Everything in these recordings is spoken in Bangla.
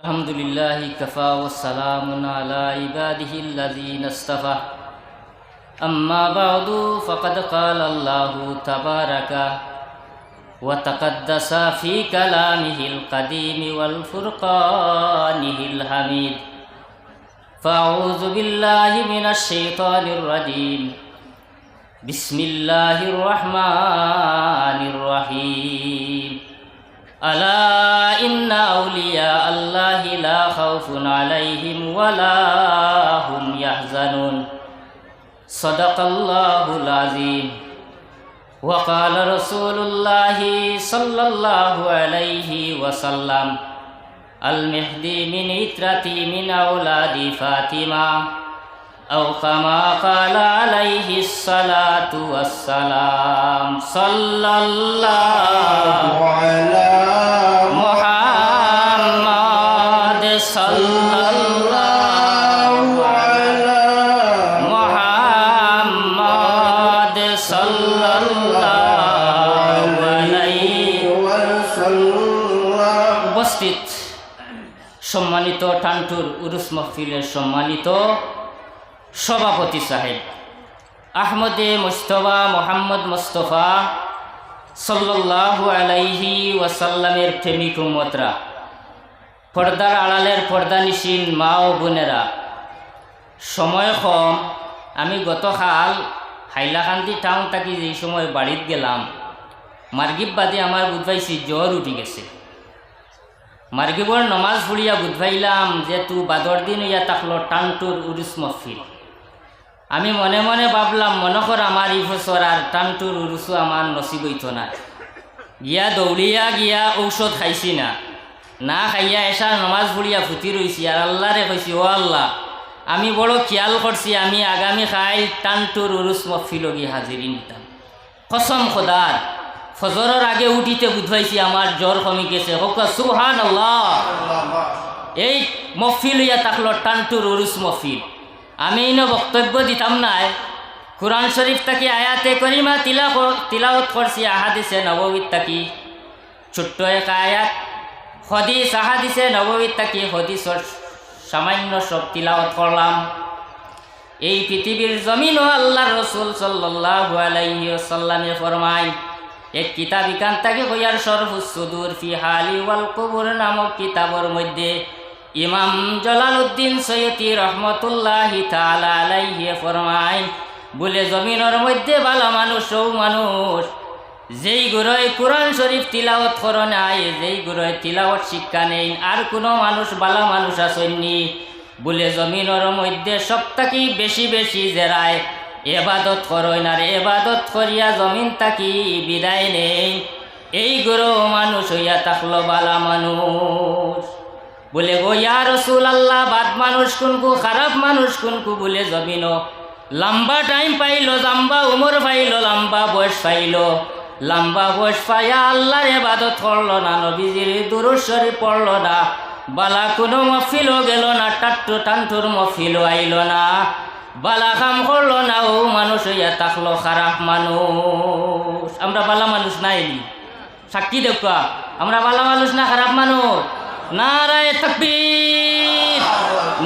الحمد لله كفى والسلام على عباده الذين اصطفى أما بعد فقد قال الله تبارك وتقدس في كلامه القديم والفرقانه الحميد فأعوذ بالله من الشيطان الرجيم بسم الله الرحمن الرحيم ألا أولياء الله لا خوف عليهم ولا هم يحزنون. صدق الله العظيم. وقال رسول الله صلى الله عليه وسلم المهدي من إترتي من أولاد فاطمة أو كما قال عليه الصلاة والسلام صلى الله وعلى উপস্থিত সম্মানিত টান্টুর উরুস মহফিলের সম্মানিত সভাপতি সাহেব আহমদে মুস্তফা মোহাম্মদ মুস্তফা সাল্লাল্লাহু আলাইহি ওয়াসাল্লামের প্রেমিক উম্মতরা, পর্দার আড়ালের পর্দানিসীন মা ও বোনেরা। সময় কম, আমি গতকাল হাইলাকান্দি টাউন থাকি যেই সময় বাড়িত গেলাম। মার্গিব বাদে আমার বুধবাইছি জ্বর উঠি গেছে। মার্গিবর নমাজ পড়িয়া বুধবাইলাম যে তু বাদর দিন ইয়া তাকলো টানটুর উরুস মহফিল আমি মনে মনে ভাবলাম, মনে কর আমার এই বছর আর টানটুর উরুসু আমার নসিব হইত না গিয়া দৌড়িয়া গিয়া ঔষধ খাইছি না। না খাইয়া এসা নমাজ পড়িয়া ফুটি রইছি আর আল্লাহরে কইছি ও আল্লাহ, আমি বড় খেয়াল করছি আমি আগামী খাই টানটুর উরুস মহফিল গিয়ে হাজিরি নিতাম কসম খোদার ফজরের আগে উঠিতে বুঝাইছি, আমার জ্বর কমে গেছে। হোক সুহান এই মফিল ইয়া থাকল টানটুর উরুস মফিল। আমি ইনো বক্তব্য দিতাম নাই। কোরআন শরীফ তাকি আয়াতে করিমা তিলা তিলাওত করছি, আহাদিসে নববীত তাকি। ছোট্ট এক আয়াত, হদিস আহাদিসে নববীত তাকি, হদিসর সামান্য সব তিলাওত করলাম। এই পৃথিবীর জমিনও আল্লাহ রসুল সাল্লাল্লাহু আলাইহি ওয়াসাল্লামে ফরমায়। এক কিতাব ইকান তাকে হইয়ার সরফুস সুদূর ফি হালি ওয়াল কুবুর নামক কিতাবর মধ্যে ইমাম জলালউদ্দিন সৈয়দি রহমতুল্লাহি তাআলা আলাইহি ফরমায় বলে জমিনের মধ্যে ভালো মানুষ ও মানুষ। যেই গুরয় কোরআন শরীফ তিলাওয়াত করে নাই, যেই গুরয় তিলাওয়াত শিক্ষা নেই, আর কোনো মানুষ ভালো মানুষ আসেননি বলে জমিনের মধ্যে সবটাকি বেশি বেশি জেরায়। এবাদত করয় না রে, এবাদত করিয়া জমিন তাকি বিদায় নেই। এই গুরু মানুষ হইয়া থাকল বালা মানুষ। বলে গো, ইয়া রসুল আল্লাহ বাদ মানুষ কোনকু, খারাপ মানুষ কোনকু বলে জমিন? লম্বা টাইম পাইল, লম্বা উমর পাইল, লম্বা বয়স পাইল। লম্বা বয়স পাইয়া আল্লাহর এবাদত করল না, নবীজির দুরুশ্বরী পড়ল না। বালা কোনো মফিলও গেল না, টাট্টু টান্টুর মফিলও আইল না। বালা কাম করল না ও মানুষ হইয়া থাকল খারাপ মানুষ। আমরা বালা মানুষ নাই সাক্ষী দেখ আমরা বালা মানুষ না খারাপ মানুষ। না রায় থাকবি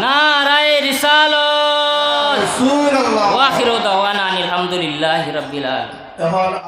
না রায় রিসাল আলহামদুলিল্লাহ রবিল